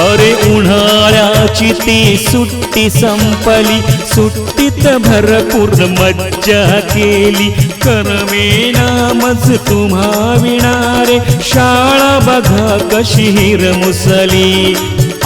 अरे उन्हाळ्याची ती सुट्टी संपली. सुट्टीत भरपूर मज्जा केली. करमे नामच तुम्हा विणारे. शाळा बघा कशी हिर मुसली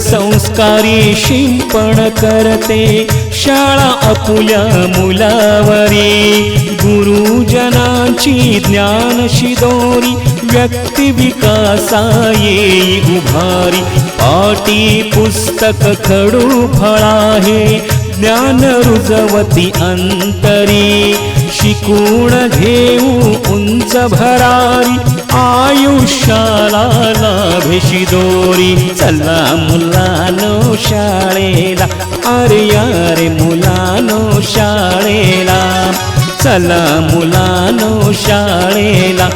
संस्कारी शिंपण करते. शाळा अपुल्या मुलावरी. गुरुजनांची ज्ञान शिदोरी. व्यक्ती विकासा येई उभारी. पाटी पुस्तक खडू फळाहे. ज्ञान रुजवती अंतरी. शिकून घेऊ उंच भरारी. आयुष्याला लाभेशी दोरी चला मुलानो शाळेला. अरे यारे मुलानो शाळेला. चला मुलानो शाळेला.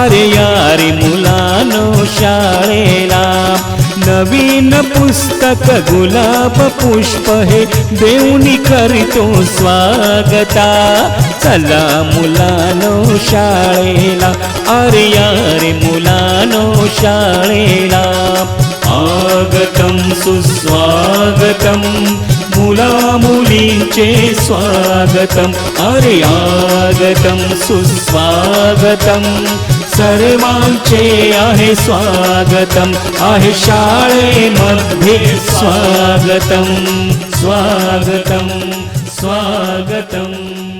अरे यारे मुलानो शाळेला. नवीन पुस्तक गुलाब पुष्प हे देऊनी करीतो स्वागता. चला मुलानो शाळेला अरे यारे मुलानो शाळेला. आगतं सुस्वागतम मुला मुलींचे स्वागतम. अरे आगतम सुस्वागतम सर्वांचे आहे स्वागतम आहे शाळेमध्ये स्वागतम स्वागतम स्वागतम.